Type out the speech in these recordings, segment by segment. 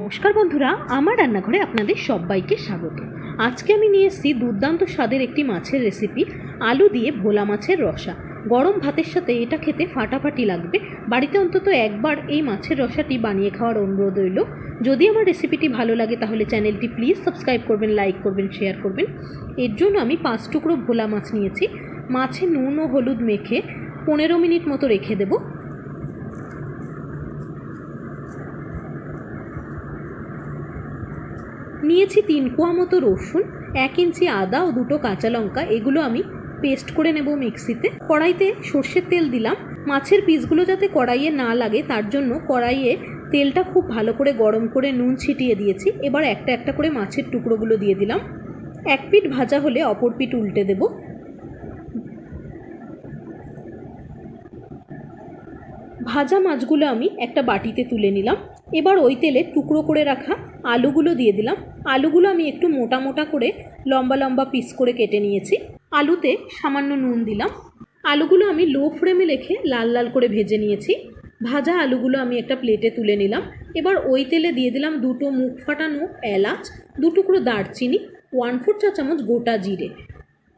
নমস্কার বন্ধুরা, আমার রান্নাঘরে আপনাদের সবাইকে স্বাগত। আজকে আমি নিয়ে এসেছি দুর্দান্ত স্বাদের একটি মাছের রেসিপি আলু দিয়ে ভোলা মাছের রসা। গরম ভাতের সাথে এটা খেতে ফাটাফাটি লাগবে। বাড়িতে অন্তত একবার এই মাছের রসাটি বানিয়ে খাওয়ার অনুরোধ রইল। যদি আমার রেসিপিটি ভালো লাগে তাহলে চ্যানেলটি প্লিজ সাবস্ক্রাইব করবেন লাইক করবেন শেয়ার করবেন। এর জন্য আমি পাঁচ টুকরো ভোলা মাছ নিয়েছি। মাছে নুন ও হলুদ মেখে পনেরো মিনিট মতো রেখে দেবো। নিয়েছি তিন কোয়া মতো রসুন, এক ইঞ্চি আদা ও দুটো কাঁচা লঙ্কা। এগুলো আমি পেস্ট করে নেব মিক্সিতে। কড়াইতে সর্ষের তেল দিলাম। মাছের পিসগুলো যাতে কড়াইয়ে না লাগে, তার জন্য কড়াইয়ে তেলটা খুব ভালো করে গরম করে নুন ছিটিয়ে দিয়েছি। এবার একটা একটা করে মাছের টুকরোগুলো দিয়ে দিলাম। এক পিঠ ভাজা হলে অপর পিঠ উল্টে দেবো। ভাজা মাছগুলো আমি একটা বাটিতে তুলে নিলাম। এবার ওই তেলে টুকরো করে রাখা আলুগুলো দিয়ে দিলাম। আলুগুলো আমি একটু মোটা মোটা করে লম্বা লম্বা পিস করে কেটে নিয়েছি। আলুতে সামান্য নুন দিলাম। আলুগুলো আমি লো ফ্লেমে রেখে লাল লাল করে ভেজে নিয়েছি। ভাজা আলুগুলো আমি একটা প্লেটে তুলে নিলাম। এবার ওই তেলে দিয়ে দিলাম দুটো মুখ ফাটানো এলাচ, দু টুকরো দারচিনি ওয়ান ফোর চা চামচ গোটা জিরে।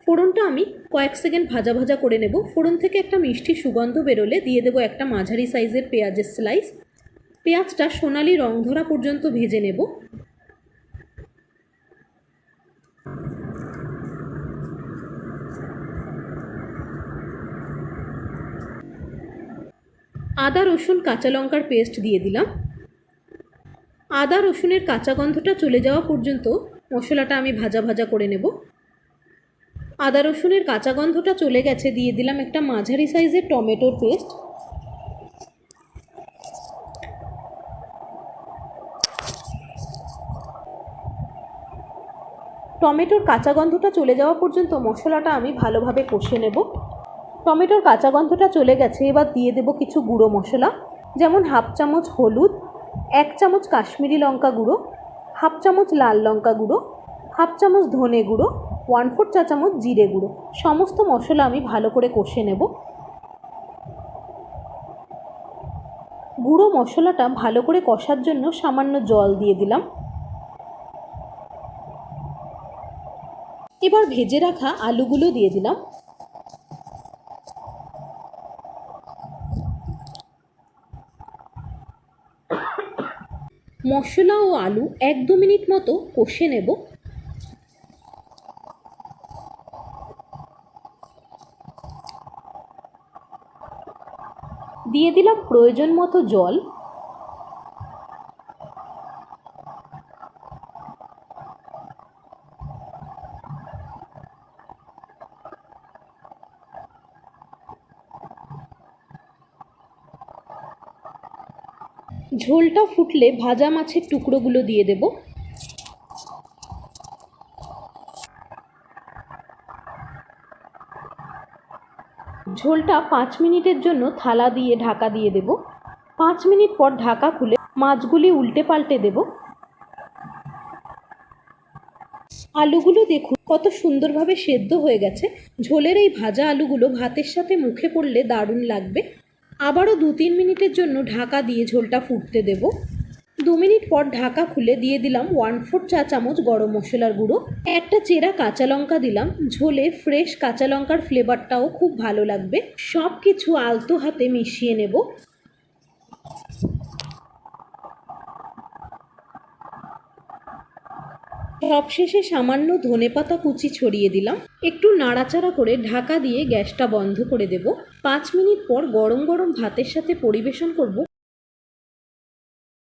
ফোড়নটা আমি কয়েক সেকেন্ড ভাজা ভাজা করে নেব। ফোড়ন থেকে একটা মিষ্টি সুগন্ধ বেরোলে দিয়ে দেবো একটা মাঝারি সাইজের পেঁয়াজের স্লাইস পেঁয়াজটা সোনালি রং ধরা পর্যন্ত ভেজে নেব। আদা, রসুন, কাঁচা লঙ্কার পেস্ট দিয়ে দিলাম। আদা, রসুনের কাঁচা গন্ধটা চলে যাওয়া পর্যন্ত মশলাটা আমি ভাজা ভাজা করে নেব। আদা রসুনের কাঁচা গন্ধটা চলে গেছে, দিয়ে দিলাম একটা মাঝারি সাইজের টমেটোর পেস্ট। টমেটোর কাঁচা গন্ধটা চলে যাওয়া পর্যন্ত মশলাটা আমি ভালোভাবে কষে নেব। টমেটোর কাঁচা গন্ধটা চলে গেছে, এবার দিয়ে দেব কিছু গুঁড়ো মশলা, যেমন হাফ চামচ হলুদ, এক চামচ কাশ্মীরি লঙ্কা গুঁড়ো, হাফ চামচ লাল লঙ্কা গুঁড়ো, হাফ চামচ ধনে গুঁড়ো ওয়ান ফোর চা চামচ জিরে গুঁড়ো। সমস্ত মশলা আমি ভালো করে কষে নেব। গুঁড়ো মশলাটা ভালো করে কষার জন্য সামান্য জল দিয়ে দিলাম। এবার ভেজে রাখা আলুগুলো দিয়ে দিলাম। মশলা ও আলু এক দু মিনিট মতো কষে নেব। দিয়ে দিলাম প্রয়োজন মতো জল। ঝোলটা ফুটলে ভাজা মাছের টুকরোগুলো দিয়ে দেব। ঝোলটা পাঁচ মিনিটের জন্য থালা দিয়ে ঢাকা দিয়ে দেব। পাঁচ মিনিট পর ঢাকা খুলে মাছগুলি উল্টে পাল্টে দেব। আলুগুলো দেখুন কত সুন্দরভাবে সেদ্ধ হয়ে গেছে। ঝোলের এই ভাজা আলুগুলো ভাতের সাথে মুখে পড়লে দারুণ লাগবে। আবারও দু তিন মিনিটের জন্য ঢাকা দিয়ে ঝোলটা ফুটতে দেব। দু মিনিট পর ঢাকা খুলে দিয়ে দিলাম ওয়ান ফোর চা চামচ গরম মশলার গুঁড়ো। একটা চেরা কাঁচা লঙ্কা দিলাম, ঝোলে ফ্রেশ কাঁচা লঙ্কার ফ্লেভারটাও খুব ভালো লাগবে। সব কিছু আলতো হাতে মিশিয়ে নেব। সবশেষে সামান্য ধনেপাতা কুচি ছড়িয়ে দিলাম। একটু নাড়াচাড়া করে ঢাকা দিয়ে গ্যাসটা বন্ধ করে দেব। পাঁচ মিনিট পর গরম গরম ভাতের সাথে পরিবেশন করব।